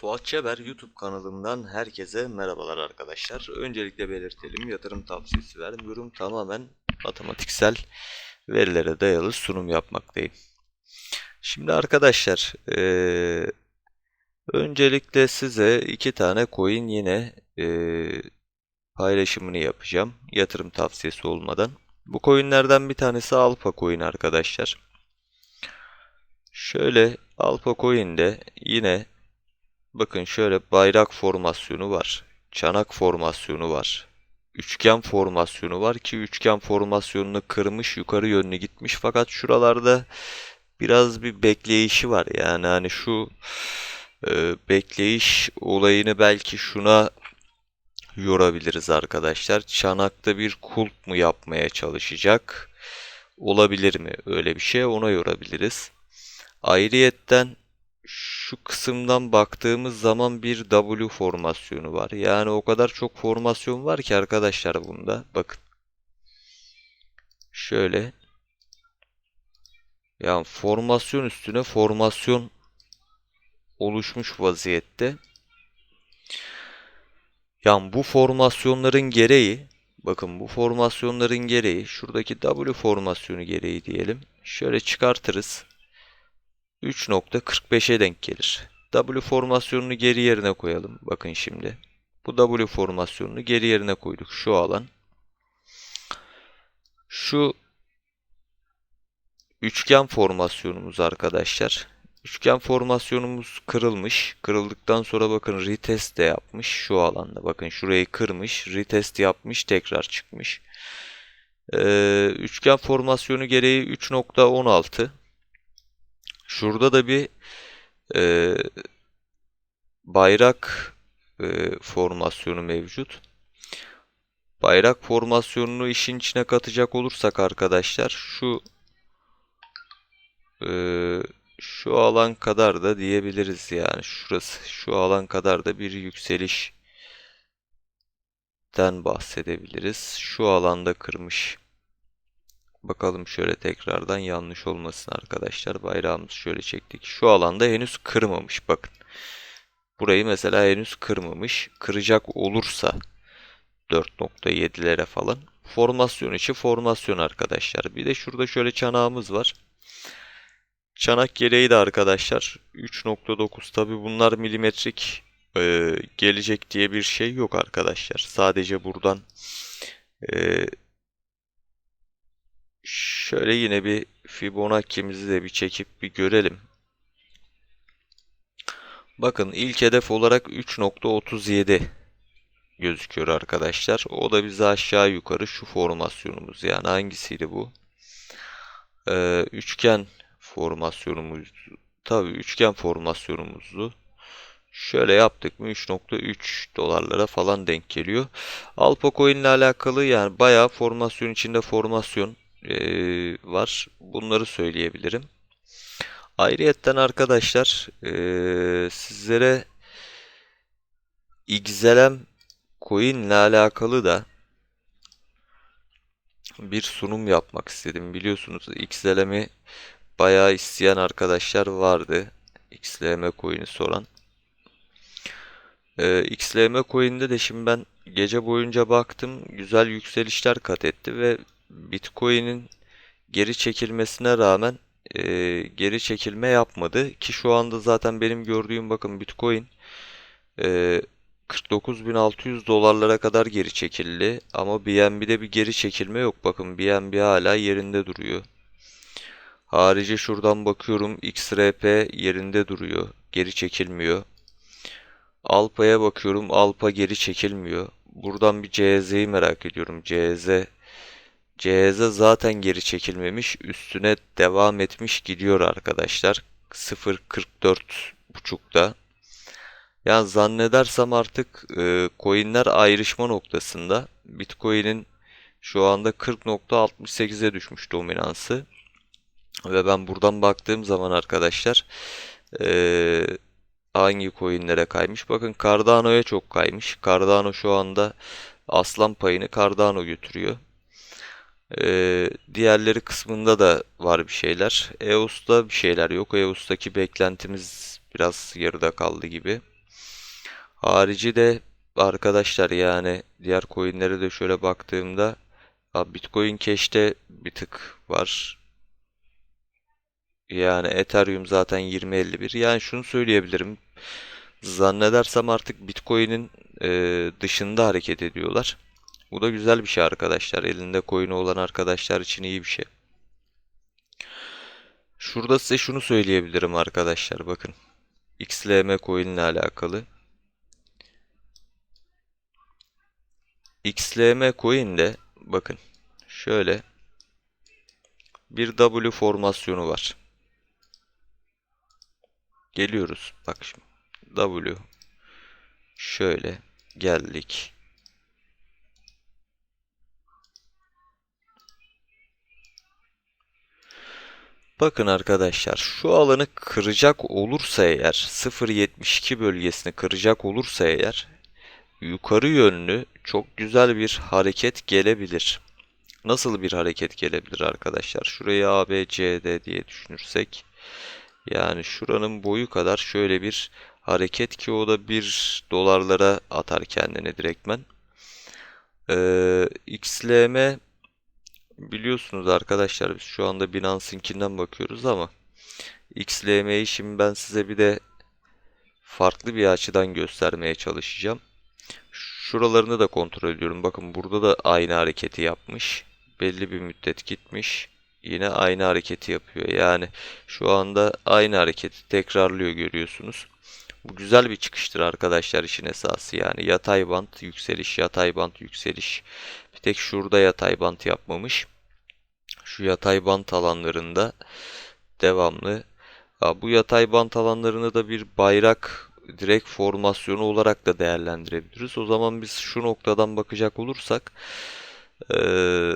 Fuat Çeber YouTube kanalımdan herkese merhabalar arkadaşlar. Öncelikle belirtelim yatırım tavsiyesi vermiyorum. Tamamen matematiksel verilere dayalı sunum yapmaktayım. Şimdi arkadaşlar eee, öncelikle size iki tane coin yine eee, paylaşımını yapacağım. Yatırım tavsiyesi olmadan. Bu coinlerden bir tanesi Alpha coin arkadaşlar. Şöyle Alpha coin'de yine Bakın şöyle bayrak formasyonu var. Çanak formasyonu var. Üçgen formasyonu var ki üçgen formasyonunu kırmış yukarı yönlü gitmiş. Fakat şuralarda biraz bir bekleyişi var. Yani hani şu e, bekleyiş olayını belki şuna yorabiliriz arkadaşlar. Çanakta bir kulp mu yapmaya çalışacak? Olabilir mi? Öyle bir şey ona yorabiliriz. Ayrıyetten şu kısımdan baktığımız zaman bir W formasyonu var. Yani o kadar çok formasyon var ki arkadaşlar bunda. Bakın. Şöyle. Yani formasyon üstüne formasyon oluşmuş vaziyette. Yani bu formasyonların gereği bakın bu formasyonların gereği şuradaki W formasyonu gereği diyelim. Şöyle çıkartırız. 3.45'e denk gelir. W formasyonunu geri yerine koyalım. Bakın şimdi. Bu W formasyonunu geri yerine koyduk. Şu alan. Şu üçgen formasyonumuz arkadaşlar. Üçgen formasyonumuz kırılmış. Kırıldıktan sonra bakın retest de yapmış şu alanda. Bakın şurayı kırmış. Retest yapmış. Tekrar çıkmış. Ee, üçgen formasyonu gereği 3.16 Şurada da bir e, bayrak e, formasyonu mevcut. Bayrak formasyonunu işin içine katacak olursak arkadaşlar şu e, şu alan kadar da diyebiliriz yani şurası şu alan kadar da bir yükselişten bahsedebiliriz. Şu alanda kırmış. Bakalım şöyle tekrardan yanlış olmasın arkadaşlar. Bayrağımızı şöyle çektik. Şu alanda henüz kırmamış bakın. Burayı mesela henüz kırmamış. Kıracak olursa 4.7'lere falan. Formasyon içi formasyon arkadaşlar. Bir de şurada şöyle çanağımız var. Çanak gereği de arkadaşlar 3.9 tabi bunlar milimetrik e, gelecek diye bir şey yok arkadaşlar. Sadece buradan e, Şöyle yine bir Fibonacci'mizi de bir çekip bir görelim. Bakın ilk hedef olarak 3.37 gözüküyor arkadaşlar. O da bize aşağı yukarı şu formasyonumuz. Yani hangisiydi bu? Ee, üçgen formasyonumuz. Tabii üçgen formasyonumuzdu. Şöyle yaptık mı 3.3 dolarlara falan denk geliyor. Alpa Coin ile alakalı yani bayağı formasyon içinde formasyon e, var. Bunları söyleyebilirim. Ayrıyetten arkadaşlar e, sizlere XLM coin ile alakalı da bir sunum yapmak istedim. Biliyorsunuz XLM'i bayağı isteyen arkadaşlar vardı. XLM coin'i soran. Ee, XLM coin'de de şimdi ben gece boyunca baktım. Güzel yükselişler kat etti ve Bitcoin'in geri çekilmesine rağmen e, geri çekilme yapmadı ki şu anda zaten benim gördüğüm bakın Bitcoin e, 49.600 dolarlara kadar geri çekildi ama BNB'de bir geri çekilme yok bakın BNB hala yerinde duruyor. Harici şuradan bakıyorum XRP yerinde duruyor geri çekilmiyor. Alpa'ya bakıyorum Alpa geri çekilmiyor. Buradan bir CZ'yi merak ediyorum. CZ CZ zaten geri çekilmemiş. Üstüne devam etmiş gidiyor arkadaşlar. 0.44 buçukta. Yani zannedersem artık e, coinler ayrışma noktasında. Bitcoin'in şu anda 40.68'e düşmüş dominansı. Ve ben buradan baktığım zaman arkadaşlar e, hangi coinlere kaymış? Bakın Cardano'ya çok kaymış. Cardano şu anda aslan payını Cardano götürüyor. Ee, diğerleri kısmında da var bir şeyler. EOS'ta bir şeyler yok. EOS'taki beklentimiz biraz yarıda kaldı gibi. Harici de arkadaşlar yani diğer coinlere de şöyle baktığımda Bitcoin Cash'te bir tık var. Yani Ethereum zaten 20.51. Yani şunu söyleyebilirim. Zannedersem artık Bitcoin'in e, dışında hareket ediyorlar. Bu da güzel bir şey arkadaşlar. Elinde coin'i olan arkadaşlar için iyi bir şey. Şurada size şunu söyleyebilirim arkadaşlar. Bakın. XLM coin ile alakalı. XLM coin'de bakın şöyle bir W formasyonu var. Geliyoruz. Bak şimdi. W şöyle geldik. Bakın arkadaşlar şu alanı kıracak olursa eğer 0.72 bölgesini kıracak olursa eğer yukarı yönlü çok güzel bir hareket gelebilir. Nasıl bir hareket gelebilir arkadaşlar? Şurayı A, B, C, D diye düşünürsek yani şuranın boyu kadar şöyle bir hareket ki o da 1 dolarlara atar kendini direktmen. Ee, XLM biliyorsunuz arkadaşlar biz şu anda Binance'inkinden bakıyoruz ama XLM'yi şimdi ben size bir de farklı bir açıdan göstermeye çalışacağım. Şuralarını da kontrol ediyorum. Bakın burada da aynı hareketi yapmış. Belli bir müddet gitmiş. Yine aynı hareketi yapıyor. Yani şu anda aynı hareketi tekrarlıyor görüyorsunuz. Bu güzel bir çıkıştır arkadaşlar işin esası. Yani yatay bant yükseliş, yatay bant yükseliş. Bir tek şurada yatay bant yapmamış. Şu yatay bant alanlarında devamlı. Bu yatay bant alanlarını da bir bayrak direkt formasyonu olarak da değerlendirebiliriz. O zaman biz şu noktadan bakacak olursak ee,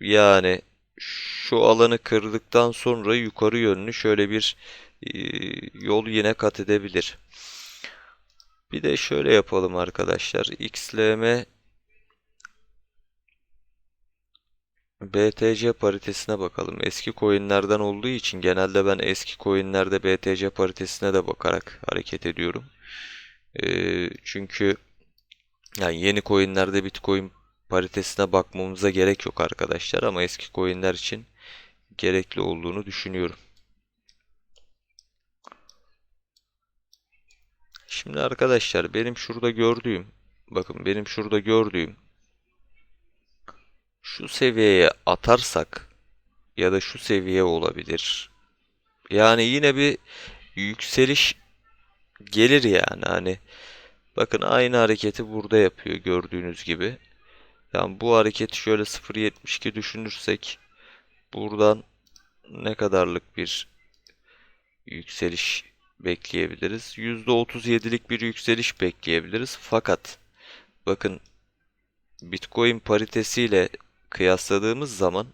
yani şu alanı kırdıktan sonra yukarı yönlü şöyle bir e, yol yine kat edebilir. Bir de şöyle yapalım arkadaşlar. XLM BTC paritesine bakalım. Eski coinlerden olduğu için genelde ben eski coinlerde BTC paritesine de bakarak hareket ediyorum. Ee, çünkü yani yeni coinlerde Bitcoin paritesine bakmamıza gerek yok arkadaşlar ama eski coinler için gerekli olduğunu düşünüyorum. Şimdi arkadaşlar benim şurada gördüğüm bakın benim şurada gördüğüm şu seviyeye atarsak ya da şu seviye olabilir. Yani yine bir yükseliş gelir yani hani bakın aynı hareketi burada yapıyor gördüğünüz gibi. Yani bu hareketi şöyle 0.72 düşünürsek buradan ne kadarlık bir yükseliş bekleyebiliriz? %37'lik bir yükseliş bekleyebiliriz. Fakat bakın Bitcoin paritesiyle kıyasladığımız zaman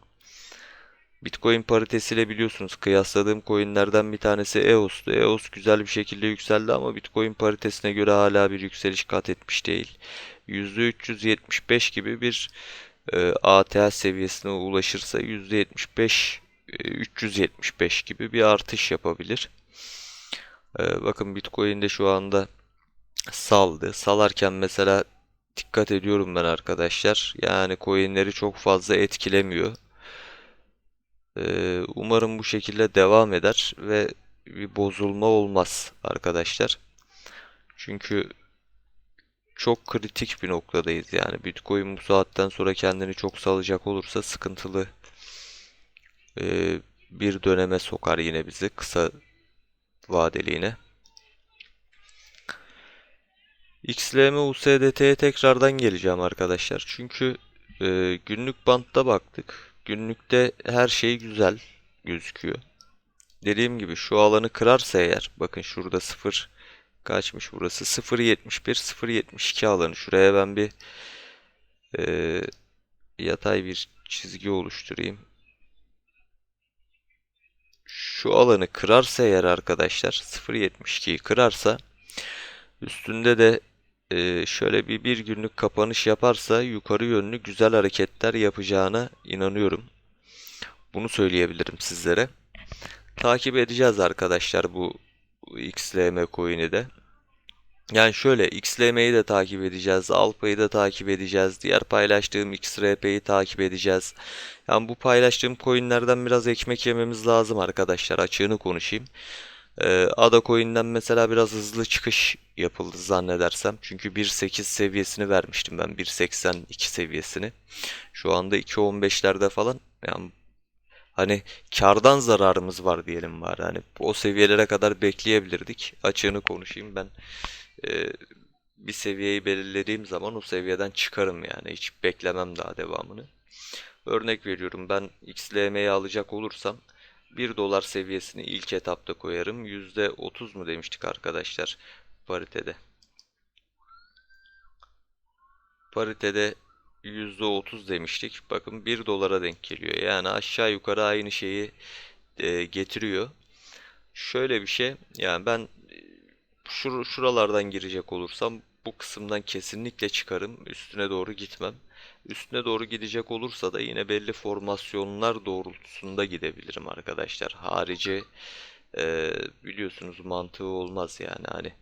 Bitcoin paritesiyle biliyorsunuz kıyasladığım coinlerden bir tanesi EOS'tu. EOS güzel bir şekilde yükseldi ama Bitcoin paritesine göre hala bir yükseliş kat etmiş değil. %375 gibi bir e, ATH seviyesine ulaşırsa %75 e, 375 gibi bir artış yapabilir. E, bakın Bitcoin'de şu anda saldı. Salarken mesela dikkat ediyorum ben arkadaşlar. Yani coinleri çok fazla etkilemiyor. Ee, umarım bu şekilde devam eder ve bir bozulma olmaz arkadaşlar. Çünkü çok kritik bir noktadayız yani. Bitcoin bu saatten sonra kendini çok salacak olursa sıkıntılı e, bir döneme sokar yine bizi kısa vadeliğine. XLM USDT'ye tekrardan geleceğim arkadaşlar. Çünkü e, günlük bantta baktık. Günlükte her şey güzel gözüküyor. Dediğim gibi şu alanı kırarsa eğer bakın şurada 0 kaçmış burası 0.71 0.72 alanı. Şuraya ben bir e, yatay bir çizgi oluşturayım. Şu alanı kırarsa eğer arkadaşlar 0.72'yi kırarsa üstünde de e, şöyle bir bir günlük kapanış yaparsa yukarı yönlü güzel hareketler yapacağına inanıyorum. Bunu söyleyebilirim sizlere. Takip edeceğiz arkadaşlar bu XLM coin'i de. Yani şöyle XLM'yi de takip edeceğiz, Alpa'yı da takip edeceğiz, diğer paylaştığım XRP'yi takip edeceğiz. Yani bu paylaştığım coinlerden biraz ekmek yememiz lazım arkadaşlar, açığını konuşayım. Ee, Ada coin'den mesela biraz hızlı çıkış yapıldı zannedersem. Çünkü 1.8 seviyesini vermiştim ben, 1.82 seviyesini. Şu anda 2.15'lerde falan. Yani Hani kardan zararımız var diyelim var. Hani o seviyelere kadar bekleyebilirdik. Açığını konuşayım ben. e, bir seviyeyi belirlediğim zaman o seviyeden çıkarım yani. Hiç beklemem daha devamını. Örnek veriyorum ben XLM'yi alacak olursam 1 dolar seviyesini ilk etapta koyarım. %30 mu demiştik arkadaşlar paritede. Paritede %30 demiştik. Bakın 1 dolara denk geliyor. Yani aşağı yukarı aynı şeyi e, getiriyor. Şöyle bir şey. Yani ben e, şur şuralardan girecek olursam bu kısımdan kesinlikle çıkarım. Üstüne doğru gitmem. Üstüne doğru gidecek olursa da yine belli formasyonlar doğrultusunda gidebilirim arkadaşlar. Harici e, biliyorsunuz mantığı olmaz yani. Hani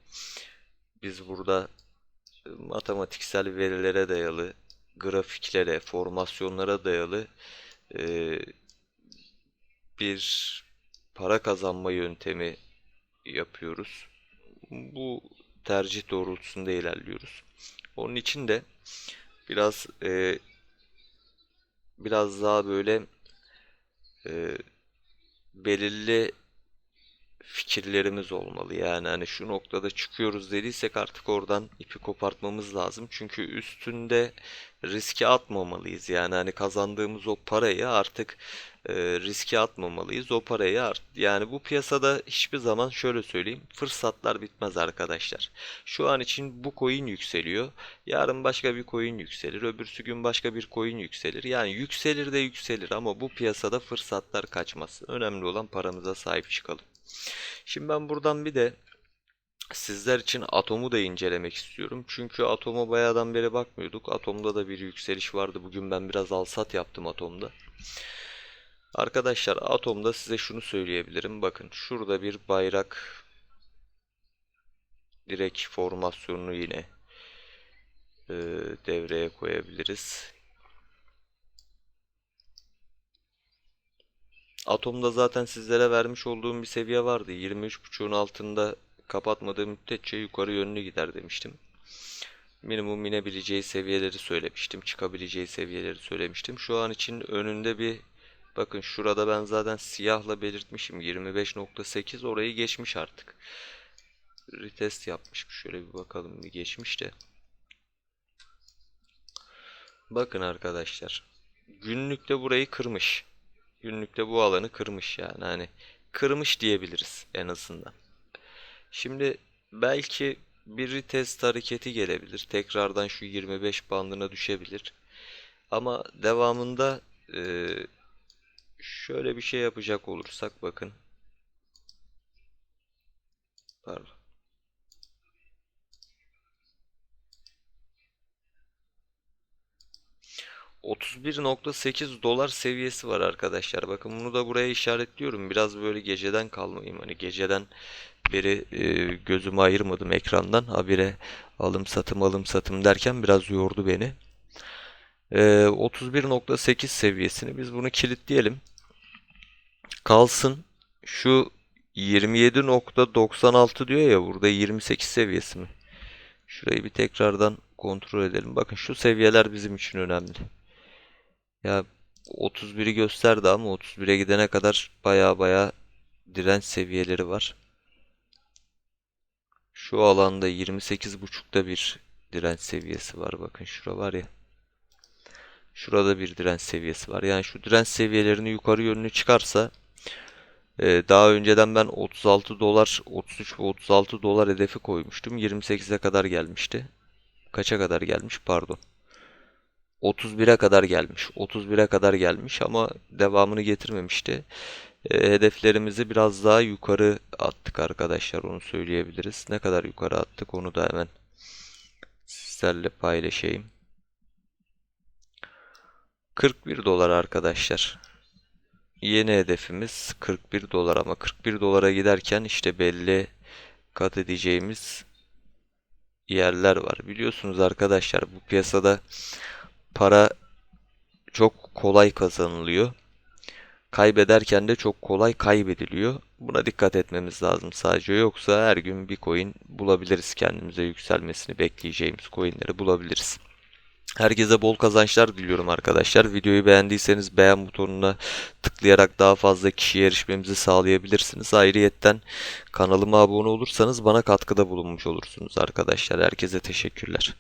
biz burada matematiksel verilere dayalı grafiklere, formasyonlara dayalı e, bir para kazanma yöntemi yapıyoruz. Bu tercih doğrultusunda ilerliyoruz. Onun için de biraz e, biraz daha böyle e, belirli fikirlerimiz olmalı. Yani hani şu noktada çıkıyoruz dediysek artık oradan ipi kopartmamız lazım. Çünkü üstünde riske atmamalıyız. Yani hani kazandığımız o parayı artık e, riske atmamalıyız. O parayı art yani bu piyasada hiçbir zaman şöyle söyleyeyim fırsatlar bitmez arkadaşlar. Şu an için bu coin yükseliyor. Yarın başka bir coin yükselir. Öbürsü gün başka bir coin yükselir. Yani yükselir de yükselir ama bu piyasada fırsatlar kaçmaz. Önemli olan paramıza sahip çıkalım. Şimdi ben buradan bir de sizler için Atom'u da incelemek istiyorum. Çünkü Atom'a bayağıdan beri bakmıyorduk. Atom'da da bir yükseliş vardı. Bugün ben biraz alsat yaptım Atom'da. Arkadaşlar Atom'da size şunu söyleyebilirim. Bakın şurada bir bayrak direkt formasyonunu yine e, devreye koyabiliriz. Atom'da zaten sizlere vermiş olduğum bir seviye vardı. 23.5'un altında kapatmadığı müddetçe yukarı yönlü gider demiştim. Minimum inebileceği seviyeleri söylemiştim. Çıkabileceği seviyeleri söylemiştim. Şu an için önünde bir bakın şurada ben zaten siyahla belirtmişim. 25.8 orayı geçmiş artık. Retest yapmış. Şöyle bir bakalım bir geçmiş de. Bakın arkadaşlar. Günlükte burayı kırmış. Günlükte bu alanı kırmış yani. Hani kırmış diyebiliriz en azından. Şimdi belki bir retest hareketi gelebilir. Tekrardan şu 25 bandına düşebilir. Ama devamında e, şöyle bir şey yapacak olursak bakın. Pardon. 31.8 dolar seviyesi var arkadaşlar. Bakın bunu da buraya işaretliyorum. Biraz böyle geceden kalmayayım. Hani geceden beri e, gözümü ayırmadım ekrandan. Habire alım satım alım satım derken biraz yordu beni. E, 31.8 seviyesini biz bunu kilitleyelim. Kalsın. Şu 27.96 diyor ya burada 28 seviyesi mi? Şurayı bir tekrardan kontrol edelim. Bakın şu seviyeler bizim için önemli. Ya 31'i gösterdi ama 31'e gidene kadar baya baya direnç seviyeleri var. Şu alanda 28.5'da bir direnç seviyesi var. Bakın şura var ya. Şurada bir direnç seviyesi var. Yani şu direnç seviyelerini yukarı yönlü çıkarsa e, daha önceden ben 36 dolar 33 ve 36 dolar hedefi koymuştum. 28'e kadar gelmişti. Kaça kadar gelmiş pardon. 31'e kadar gelmiş. 31'e kadar gelmiş ama devamını getirmemişti. E, hedeflerimizi biraz daha yukarı attık arkadaşlar onu söyleyebiliriz. Ne kadar yukarı attık onu da hemen sizlerle paylaşayım. 41 dolar arkadaşlar. Yeni hedefimiz 41 dolar ama 41 dolara giderken işte belli kat edeceğimiz yerler var. Biliyorsunuz arkadaşlar bu piyasada para çok kolay kazanılıyor. Kaybederken de çok kolay kaybediliyor. Buna dikkat etmemiz lazım sadece. Yoksa her gün bir coin bulabiliriz kendimize yükselmesini bekleyeceğimiz coinleri bulabiliriz. Herkese bol kazançlar diliyorum arkadaşlar. Videoyu beğendiyseniz beğen butonuna tıklayarak daha fazla kişiye erişmemizi sağlayabilirsiniz. Ayrıyetten kanalıma abone olursanız bana katkıda bulunmuş olursunuz arkadaşlar. Herkese teşekkürler.